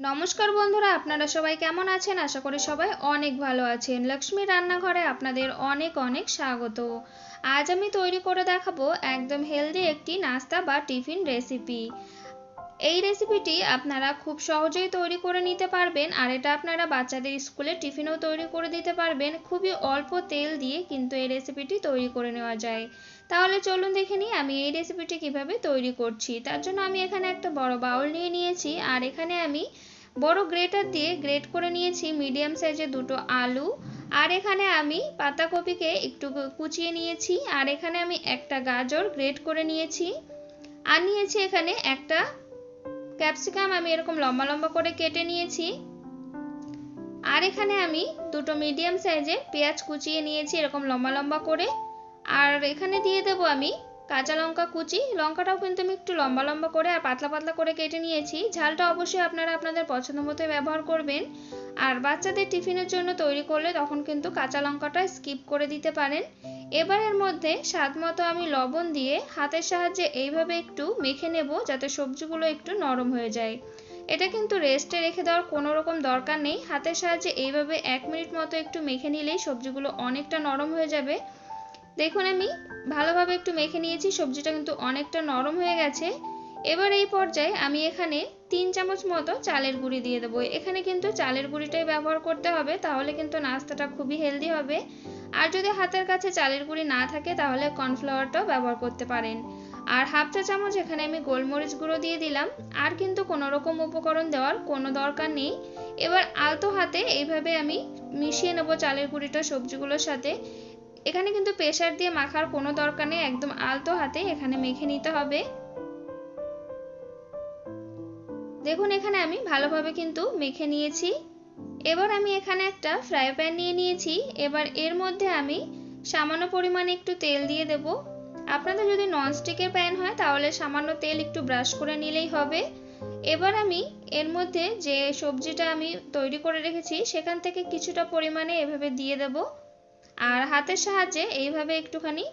নমস্কার বন্ধুরা, আপনারা সবাই কেমন আছেন? আশা করি সবাই অনেক ভালো আছেন। লক্ষ্মী রান্নাঘরে আপনাদের অনেক অনেক স্বাগত। আজ আমি তৈরি করে দেখাবো একদম হেলদি একটি নাস্তা বা টিফিন রেসিপি এই রেসিপিটি আপনারা খুব সহজেই তৈরি করে নিতে পারবেন আর এটা আপনারা বাচ্চাদের স্কুলে টিফিনও তৈরি করে দিতে পারবেন। খুবই অল্প তেল দিয়ে কিন্তু এই রেসিপিটি তৈরি করে নেওয়া যায়। তাহলে চলুন দেখে নিই আমি এই রেসিপিটি কীভাবে তৈরি করছি। তার জন্য আমি এখানে একটা বড় বাউল নিয়ে নিয়েছি আর এখানে আমি বড় গ্রেটার দিয়ে গ্রেট করে নিয়েছি মিডিয়াম সাইজের দুটো আলু। আর এখানে আমি পাতাকপিকে একটু কুচিয়ে নিয়েছি আর এখানে আমি একটা গাজর গ্রেট করে নিয়েছি। আর নিয়েছি এখানে একটা ক্যাপসিকাম আমি এরকম লম্বা লম্বা করে কেটে নিয়েছি। আর এখানে আমি দুটো মিডিয়াম সাইজের পেঁয়াজ কুচিয়ে নিয়েছি এরকম লম্বা লম্বা করে। আর এখানে দিয়ে দেবো আমি কাঁচা লঙ্কা কুচি। লঙ্কাটাও কিন্তু আমি একটু লম্বা লম্বা করে আর পাতলা পাতলা করে কেটে নিয়েছি। ঝালটা অবশ্যই আপনারা আপনাদের পছন্দ মতো ব্যবহার করবেন। আর বাচ্চাদের টিফিনের জন্য তৈরি করলে তখন কিন্তু কাঁচা লঙ্কাটা স্কিপ করে দিতে পারেন। এবার এর মধ্যে স্বাদ মতো আমি লবণ দিয়ে হাতের সাহায্যে এইভাবে একটু মেখে নেব যাতে সবজিগুলো একটু নরম হয়ে যায়। এটা কিন্তু রেস্টে রেখে দেওয়ার কোনো রকম দরকার নেই। হাতের সাহায্যে এইভাবে এক মিনিট মতো একটু মেখে নিলেই সবজিগুলো অনেকটা নরম হয়ে যাবে। দেখুন আমি, ভালোভাবে একটু মেখে নিয়েছি, সবজিটা কিন্তু অনেকটা নরম হয়ে গেছে। এবার এই পর্যায়ে আমি এখানে তিন চামচ মতো চালের গুঁড়ি দিয়ে দেবো। এখানে কিন্তু চালের গুঁড়িটাই ব্যবহার করতে হবে, তাহলে কিন্তু নাস্তাটা খুবই হেলদি হবে। আর যদি হাতের কাছে চালের গুঁড়ি না থাকে, তাহলে কর্নফ্লাওয়ারটাও ব্যবহার করতে পারেন। আর হাফ চা চামচ এখানে আমি গোলমরিচ গুঁড়ো দিয়ে দিলাম। আর কিন্তু কোনো রকম উপকরণ দেওয়ার কোনো দরকার নেই। এবার আলতো হাতে এইভাবে আমি মিশিয়ে নেব চালের গুঁড়িটা সবজিগুলোর সাথে। এখানে কিন্তু প্রেশার দিয়ে মাখার কোনো দরকার নেই, একদম আলতো হাতে এখানে মেখে নিতে হবে। দেখুন এখানে আমি ভালোভাবে কিন্তু মেখে নিয়েছি। এবার আমি এখানে একটা ফ্রাই প্যান নিয়ে নিয়েছি। এবার এর মধ্যে আমি সামান্য পরিমাণে একটু তেল দিয়ে দেব। আপনাদের যদি ননস্টিকের প্যান হয়, তাহলে সামান্য তেল একটু ব্রাশ করে নিলেই হবে। এবার আমি এর মধ্যে যে সবজিটা আমি তৈরি করে রেখেছি, সেখান থেকে কিছুটা পরিমাণে এভাবে দিয়ে দেবো। আর হাতের সাহায্যে এইভাবে একটুখানি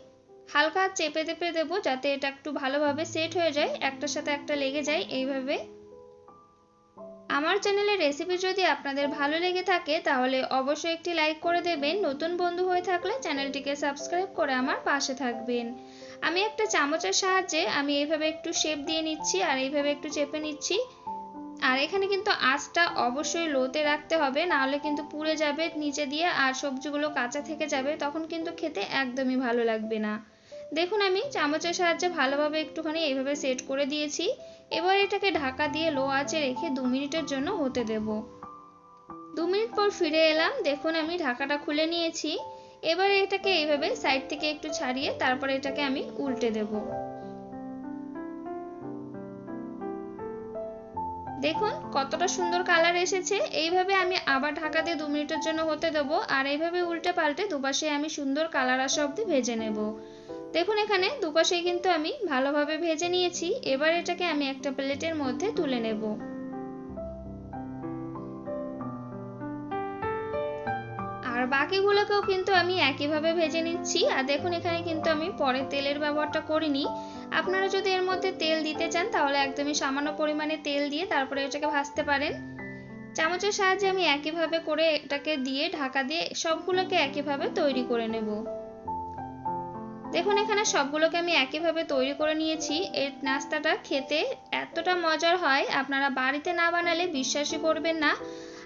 হালকা চেপে চেপে দেবো যাতে এটা একটু ভালোভাবে সেট হয়ে যায়, একটার সাথে একটা লেগে যায় এইভাবে। আমার চ্যানেলের রেসিপি যদি আপনাদের ভালো লেগে থাকে তাহলে অবশ্যই একটি লাইক করে দেবেন। নতুন বন্ধু হয়ে থাকলে চ্যানেলটিকে সাবস্ক্রাইব করে আমার পাশে থাকবেন। আমি একটা চামচের সাহায্যে আমি এইভাবে একটু শেপ দিয়ে নিচ্ছি আর এইভাবে একটু চেপে নিচ্ছি। আর এখানে কিন্তু আঁচটা অবশ্যই লোতে রাখতে হবে, নাহলে কিন্তু পুড়ে যাবে নিচে দিয়ে আর সবজিগুলো কাঁচা থেকে যাবে, তখন কিন্তু খেতে একদমই ভালো লাগবে না। দেখুন আমি চামচের সাহায্যে ভালোভাবে একটুখানি এইভাবে সেট করে দিয়েছি। এবার এটাকে ঢাকা দিয়ে লো আঁচে রেখে দু মিনিটের জন্য হতে দেব। দু মিনিট পর ফিরে এলাম, দেখুন আমি ঢাকাটা খুলে নিয়েছি। এবার এটাকে এইভাবে সাইড থেকে একটু ছাড়িয়ে তারপরে এটাকে আমি উল্টে দেবো। দেখুন, কতটা সুন্দর কালার এসেছে। এইভাবে আমি আবার ঢাকা দিয়ে দু মিনিটের জন্য হতে দেবো। আর এইভাবে উল্টে পাল্টে দুপাশে আমি সুন্দর কালার আসা অব্দি ভেজে নেব। দেখুন এখানে দুপাশেই কিন্তু আমি ভালোভাবে ভেজে নিয়েছি। এবার এটাকে আমি একটা প্লেটের মধ্যে তুলে নেব। আর বাকিগুলোকেও কিন্তু আমি একইভাবে ভেজে নিচ্ছি। আর দেখুন, এখানে কিন্তু আমি পরে তেলের ব্যবহারটা করিনি। আপনারা যদি এর মধ্যে তেল দিতে চান, তাহলে একদমই সামান্য পরিমাণে তেল দিয়ে তারপরে এটাকে ভাজতে পারেন। চামচের সাহায্যে আমি একইভাবে করে এটাকে দিয়ে ঢাকা দিয়ে সবগুলোকে একইভাবে তৈরি করে নেব। দেখুন, এখানে সবগুলোকে আমি একইভাবে তৈরি করে নিয়েছি। এই নাস্তাটা খেতে এতটা মজার হয়। আপনারা বাড়িতে না বানালে বিশ্বাসই করবেন না।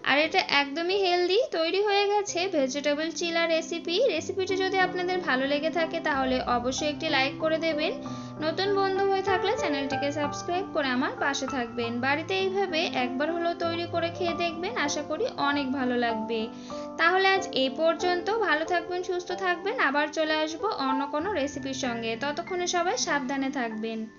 আর এটা একদমই হেলদি তৈরি হয়ে গেছে ভেজিটেবল চিলা রেসিপি রেসিপিটি যদি আপনাদের ভালো লেগে থাকে তাহলে অবশ্যই একটি লাইক করে দেবেন। নতুন বন্ধু হয়ে থাকলে চ্যানেলটিকে সাবস্ক্রাইব করে আমার পাশে থাকবেন। বাড়িতে এইভাবে একবার হলো তৈরি করে খেয়ে দেখবেন, আশা করি অনেক ভালো লাগবে। তাহলে আজ এই পর্যন্ত। ভালো থাকবেন, সুস্থ থাকবেন। আবার চলে আসব অন্য কোনো রেসিপির সঙ্গে। ততক্ষণে সবাই সাবধানে থাকবেন।